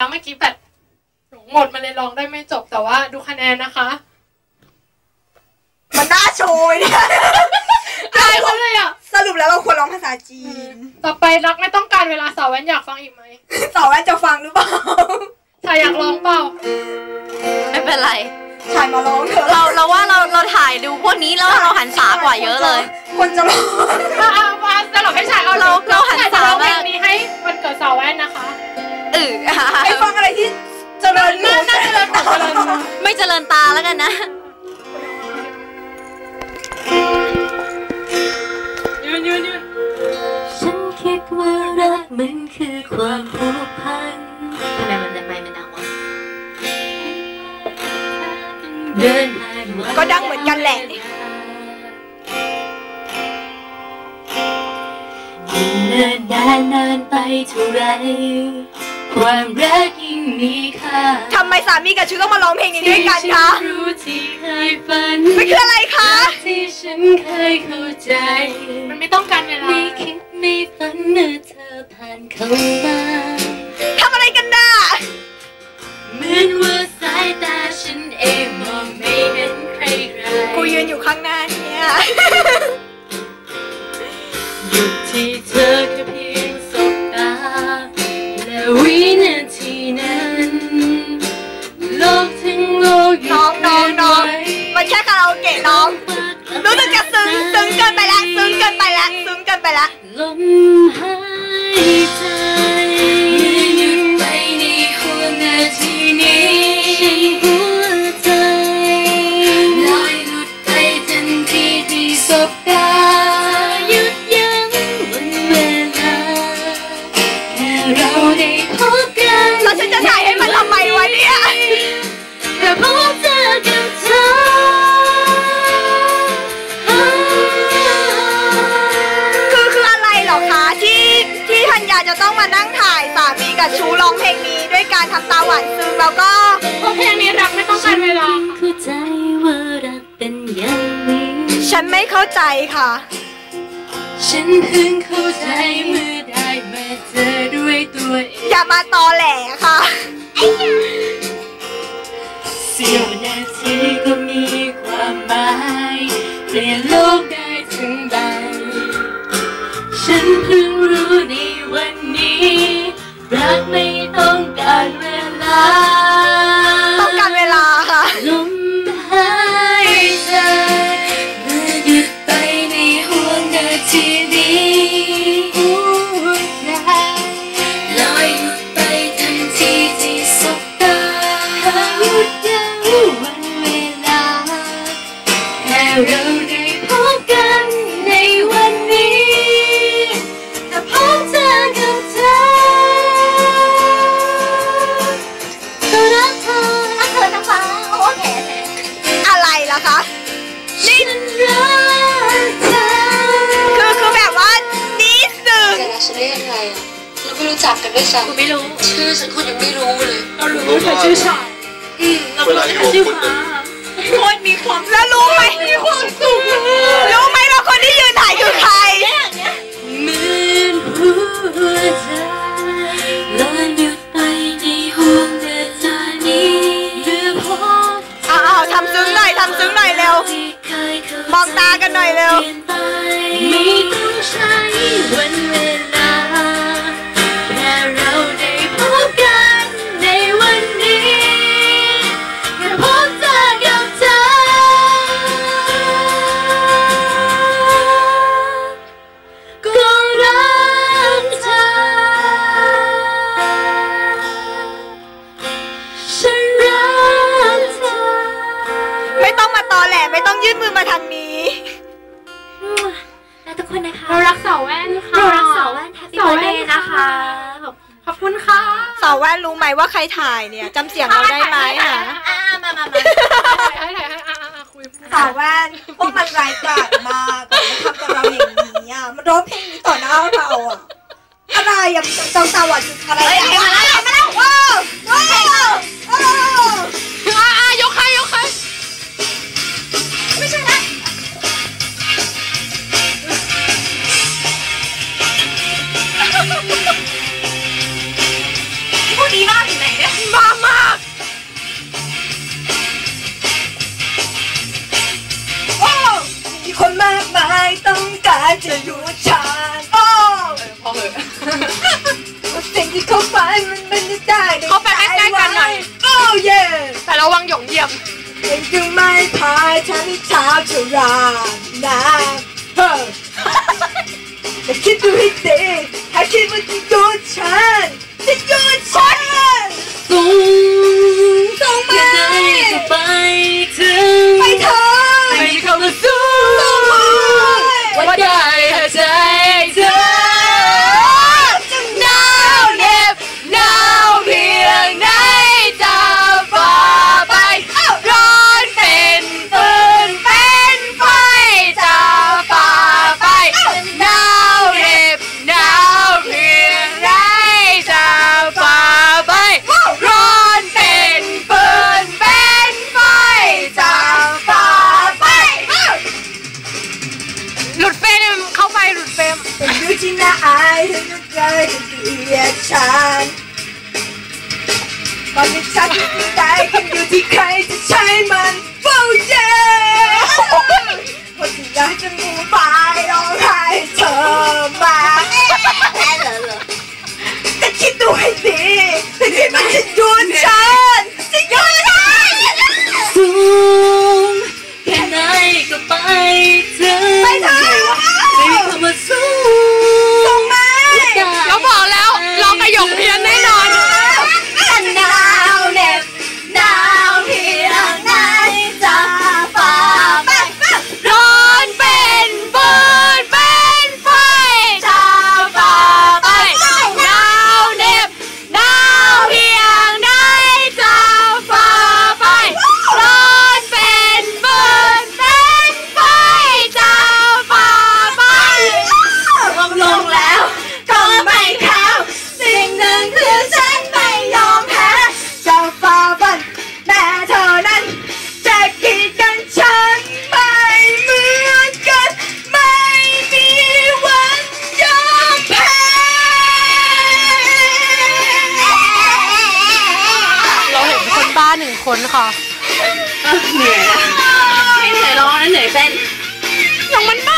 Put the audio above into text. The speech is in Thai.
แล้วเมื่อกี้แบตหนูหมดมันเลยร้องได้ไม่จบแต่ว่าดูคะแนนนะคะ มันน่าโชยเนี่ยอายเขาเลยอะ สรุปแล้วเราควรร้องภาษาจีน ต่อไปรักไม่ต้องการเวลาสาวแว่นอยากฟังอีกไหมสาวแว่นจะฟังหรือเปล่าชายอยากร้องเปล่า ไม่เป็นไรชายมาร้องเถอะเราเราว่าเราเราถ่ายดูพวกนี้แล้วเราหันษากว่าเยอะเลย คนจะร้องเอาเอามาสลับให้ชายเอาเราเราหันชยจะร้องเพลงสามารถนี้ให้วันเกิดสาวแว่นนะคะ เออไอ้ฟังอะไรที่เจริญน่าน่าจะเลิศหนูเจริญหนูไม่เจริญตาแล้วกันนะยืนยืนยืนฉันคิดว่ารักมันคือความผูกพันทำไมมันไม่มันดังวะเดินผ่านวันก็ดังเหมือนกันแหละยิ่งเนินนานนานไปเท่าไร ความรักยิ่งมีค่าทำไมสามีกับชูต้องมาร้องเพลงนี้ด้วยกันคะที่ฉัรู้ที่เคยฝันมันคืออะไรคะที่ฉันเคยเข้าใจ มันไม่ต้องการเวลาไม่คิดไม่ฝันเมื่อเธอผ่านเข้ามาทำอะไรกันน่ะเหมือนว่าสายตาฉันเองมองไม่เห็นใครๆกูยืนอยู่ข้างหน้าเนี่ย เข้าใจค่ะ ฉันเพิ่งเข้าใจเมื่อได้มาเจอด้วยตัวเองอย่ามาตอแหลค่ะ เสี้ยวนาทีก็ ยังไงอะเราไม่รู้จักกันด้วยซ้ำกูไม่รู้ชื่อฉันคุณยังไม่รู้เลยเรารู้เธอชื่อชายเวลาอยู่กับคุณนะคนมีความแล้วรู้ไหมมีความสุขรู้ไหมว่าคนที่ยืนถ่ายคือใคร เหมือนหัวใจ องมาตอแหลไม่ต้องยื่นมือมาทางนี้ และทุกคนนะคะ เรารักสาวแว่นค่ะเรารักสาวแว่นแฮปปี้สาวเบิร์แว่ดนเดย์นะคะแบบขอบคุณค่ะสาวแว่นรู้ไหมว่าใครถ่ายเนี่ยจำเสียงเราได้ไหมอะอ่ามามามาให้ถ่ายให้อะอะอะคุยสาวแว่นพวกมันร้ายกาจมากอะมันทำกับเราอย่างนี้อะมันร้องเพลงนี้ต่อหน้าเราอะอะไรอะเจ้าสาวอะอะไรอะมาแล้วมาแล้วว้าวว้าวว้ Cherry pie, tiny time to run. Nah, huh. 泣きついて นคอเหนื่อยเหนื่อยร้องนั่นเหนื่อยเส้นอย่างมันบ้า